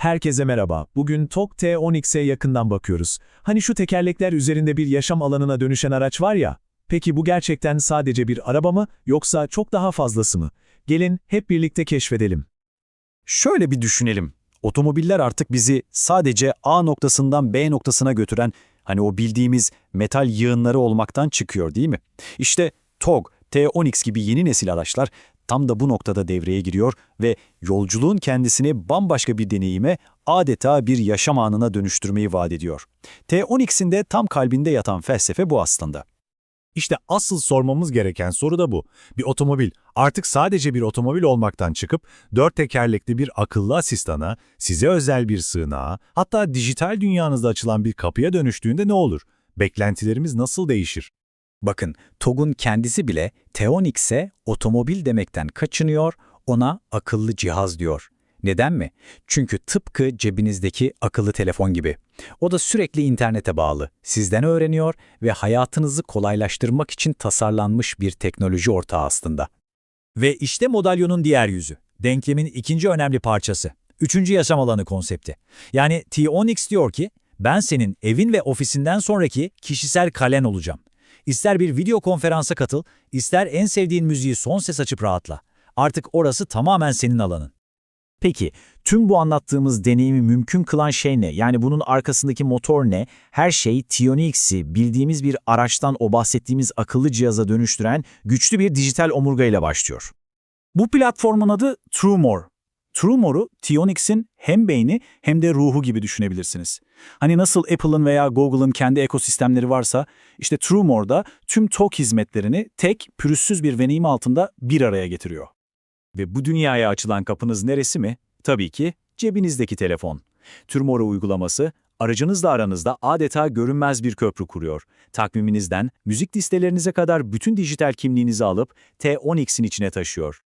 Herkese merhaba. Bugün TOG T10X'e yakından bakıyoruz. Hani şu tekerlekler üzerinde bir yaşam alanına dönüşen araç var ya. Peki bu gerçekten sadece bir araba mı yoksa çok daha fazlası mı? Gelin hep birlikte keşfedelim. Şöyle bir düşünelim. Otomobiller artık bizi sadece A noktasından B noktasına götüren hani o bildiğimiz metal yığınları olmaktan çıkıyor değil mi? İşte TOG, T10X gibi yeni nesil araçlar tam da bu noktada devreye giriyor ve yolculuğun kendisini bambaşka bir deneyime adeta bir yaşam anına dönüştürmeyi vaat ediyor. T10X'in de tam kalbinde yatan felsefe bu aslında. İşte asıl sormamız gereken soru da bu. Bir otomobil artık sadece bir otomobil olmaktan çıkıp dört tekerlekli bir akıllı asistana, size özel bir sığınağa, hatta dijital dünyanızda açılan bir kapıya dönüştüğünde ne olur? Beklentilerimiz nasıl değişir? Bakın, TOG'un kendisi bile T10X'e otomobil demekten kaçınıyor, ona akıllı cihaz diyor. Neden mi? Çünkü tıpkı cebinizdeki akıllı telefon gibi. O da sürekli internete bağlı, sizden öğreniyor ve hayatınızı kolaylaştırmak için tasarlanmış bir teknoloji ortağı aslında. Ve işte modalyonun diğer yüzü. Denklemin ikinci önemli parçası. Üçüncü yaşam alanı konsepti. Yani T10X diyor ki, ben senin evin ve ofisinden sonraki kişisel kalen olacağım. İster bir video konferansa katıl, ister en sevdiğin müziği son ses açıp rahatla. Artık orası tamamen senin alanın. Peki, tüm bu anlattığımız deneyimi mümkün kılan şey ne? Yani bunun arkasındaki motor ne? Her şey Tionix'i bildiğimiz bir araçtan o bahsettiğimiz akıllı cihaza dönüştüren güçlü bir dijital omurga ile başlıyor. Bu platformun adı TrueMore. TrueMore'u Tionix'in hem beyni hem de ruhu gibi düşünebilirsiniz. Hani nasıl Apple'ın veya Google'ın kendi ekosistemleri varsa, işte TrueMore da tüm TOK hizmetlerini tek, pürüzsüz bir deneyim altında bir araya getiriyor. Ve bu dünyaya açılan kapınız neresi mi? Tabii ki cebinizdeki telefon. Turmora uygulaması, aracınızla aranızda adeta görünmez bir köprü kuruyor. Takviminizden, müzik listelerinize kadar bütün dijital kimliğinizi alıp T10X'in içine taşıyor.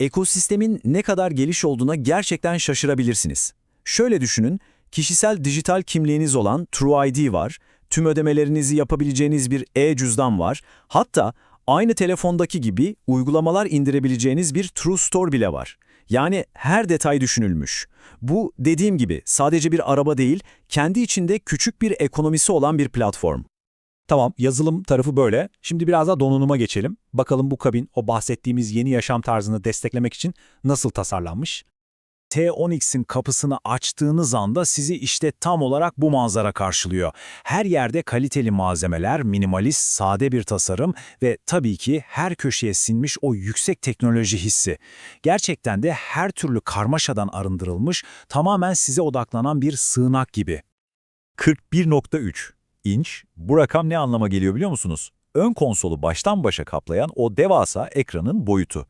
Ekosistemin ne kadar geliş olduğuna gerçekten şaşırabilirsiniz. Şöyle düşünün, kişisel dijital kimliğiniz olan TrueID var, tüm ödemelerinizi yapabileceğiniz bir e-cüzdan var, hatta aynı telefondaki gibi uygulamalar indirebileceğiniz bir True Store bile var. Yani her detay düşünülmüş. Bu dediğim gibi sadece bir araba değil, kendi içinde küçük bir ekonomisi olan bir platform. Tamam, yazılım tarafı böyle. Şimdi biraz da donanıma geçelim. Bakalım bu kabin o bahsettiğimiz yeni yaşam tarzını desteklemek için nasıl tasarlanmış? T10X'in kapısını açtığınız anda sizi işte tam olarak bu manzara karşılıyor. Her yerde kaliteli malzemeler, minimalist, sade bir tasarım ve tabii ki her köşeye sinmiş o yüksek teknoloji hissi. Gerçekten de her türlü karmaşadan arındırılmış, tamamen size odaklanan bir sığınak gibi. 41.3 inç. Bu rakam ne anlama geliyor biliyor musunuz? Ön konsolu baştan başa kaplayan o devasa ekranın boyutu.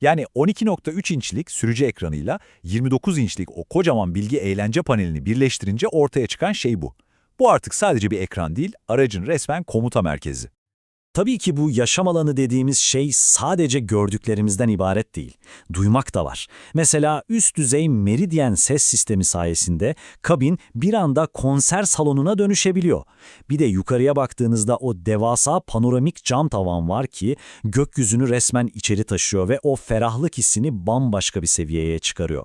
Yani 12.3 inçlik sürücü ekranıyla 29 inçlik o kocaman bilgi eğlence panelini birleştirince ortaya çıkan şey bu. Bu artık sadece bir ekran değil, aracın resmen komuta merkezi. Tabii ki bu yaşam alanı dediğimiz şey sadece gördüklerimizden ibaret değil. Duymak da var. Mesela üst düzey Meridian ses sistemi sayesinde kabin bir anda konser salonuna dönüşebiliyor. Bir de yukarıya baktığınızda o devasa panoramik cam tavan var ki gökyüzünü resmen içeri taşıyor ve o ferahlık hissini bambaşka bir seviyeye çıkarıyor.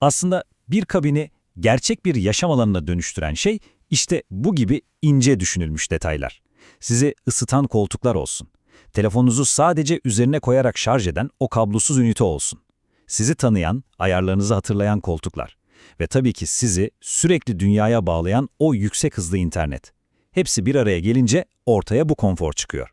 Aslında bir kabini gerçek bir yaşam alanına dönüştüren şey işte bu gibi ince düşünülmüş detaylar. Sizi ısıtan koltuklar olsun. Telefonunuzu sadece üzerine koyarak şarj eden o kablosuz ünite olsun. Sizi tanıyan, ayarlarınızı hatırlayan koltuklar. Ve tabii ki sizi sürekli dünyaya bağlayan o yüksek hızlı internet. Hepsi bir araya gelince ortaya bu konfor çıkıyor.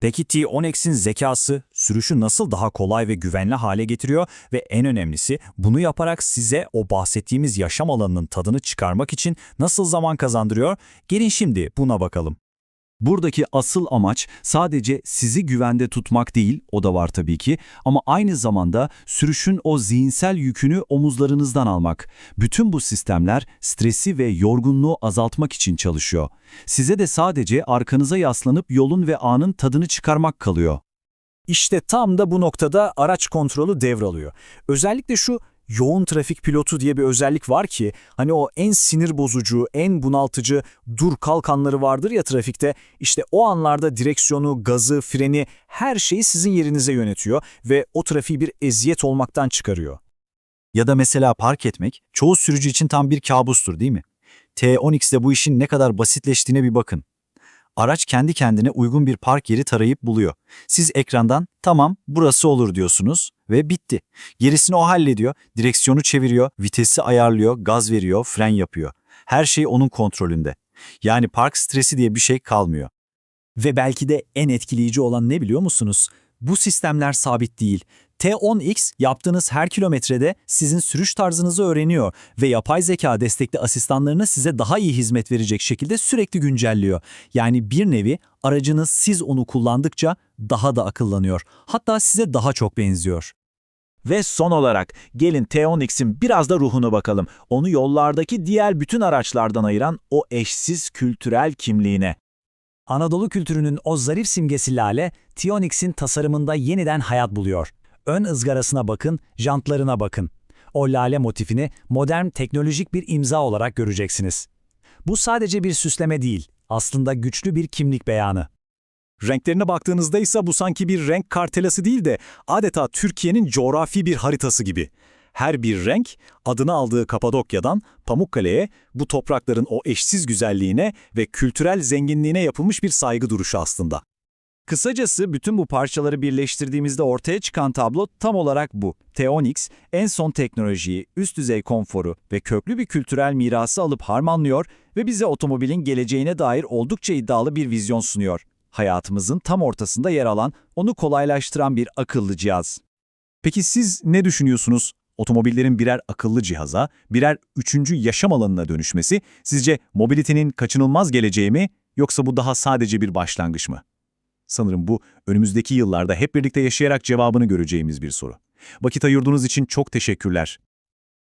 Peki T10X'in zekası sürüşü nasıl daha kolay ve güvenli hale getiriyor ve en önemlisi bunu yaparak size o bahsettiğimiz yaşam alanının tadını çıkarmak için nasıl zaman kazandırıyor? Gelin şimdi buna bakalım. Buradaki asıl amaç sadece sizi güvende tutmak değil, o da var tabii ki, ama aynı zamanda sürüşün o zihinsel yükünü omuzlarınızdan almak. Bütün bu sistemler stresi ve yorgunluğu azaltmak için çalışıyor. Size de sadece arkanıza yaslanıp yolun ve anın tadını çıkarmak kalıyor. İşte tam da bu noktada araç kontrolü devralıyor. Özellikle şu yoğun trafik pilotu diye bir özellik var ki hani o en sinir bozucu, en bunaltıcı dur kalkanları vardır ya trafikte. İşte o anlarda direksiyonu, gazı, freni her şeyi sizin yerinize yönetiyor ve o trafiği bir eziyet olmaktan çıkarıyor. Ya da mesela park etmek çoğu sürücü için tam bir kabustur değil mi? T10X'de bu işin ne kadar basitleştiğine bir bakın. Araç kendi kendine uygun bir park yeri tarayıp buluyor. Siz ekrandan tamam burası olur diyorsunuz ve bitti. Gerisini o hallediyor, direksiyonu çeviriyor, vitesi ayarlıyor, gaz veriyor, fren yapıyor. Her şey onun kontrolünde. Yani park stresi diye bir şey kalmıyor. Ve belki de en etkileyici olan ne biliyor musunuz? Bu sistemler sabit değil. T10X yaptığınız her kilometrede sizin sürüş tarzınızı öğreniyor ve yapay zeka destekli asistanlarını size daha iyi hizmet verecek şekilde sürekli güncelliyor. Yani bir nevi aracınız siz onu kullandıkça daha da akıllanıyor. Hatta size daha çok benziyor. Ve son olarak gelin T10X'in biraz da ruhunu bakalım. Onu yollardaki diğer bütün araçlardan ayıran o eşsiz kültürel kimliğine. Anadolu kültürünün o zarif simgesi lale, Tionix'in tasarımında yeniden hayat buluyor. Ön ızgarasına bakın, jantlarına bakın. O lale motifini modern teknolojik bir imza olarak göreceksiniz. Bu sadece bir süsleme değil, aslında güçlü bir kimlik beyanı. Renklerine baktığınızda ise bu sanki bir renk kartelası değil de adeta Türkiye'nin coğrafi bir haritası gibi. Her bir renk adını aldığı Kapadokya'dan Pamukkale'ye bu toprakların o eşsiz güzelliğine ve kültürel zenginliğine yapılmış bir saygı duruşu aslında. Kısacası bütün bu parçaları birleştirdiğimizde ortaya çıkan tablo tam olarak bu. T10X en son teknolojiyi, üst düzey konforu ve köklü bir kültürel mirası alıp harmanlıyor ve bize otomobilin geleceğine dair oldukça iddialı bir vizyon sunuyor. Hayatımızın tam ortasında yer alan, onu kolaylaştıran bir akıllı cihaz. Peki siz ne düşünüyorsunuz? Otomobillerin birer akıllı cihaza, birer üçüncü yaşam alanına dönüşmesi sizce mobilitenin kaçınılmaz geleceği mi yoksa bu daha sadece bir başlangıç mı? Sanırım bu önümüzdeki yıllarda hep birlikte yaşayarak cevabını göreceğimiz bir soru. Vakit ayırdığınız için çok teşekkürler.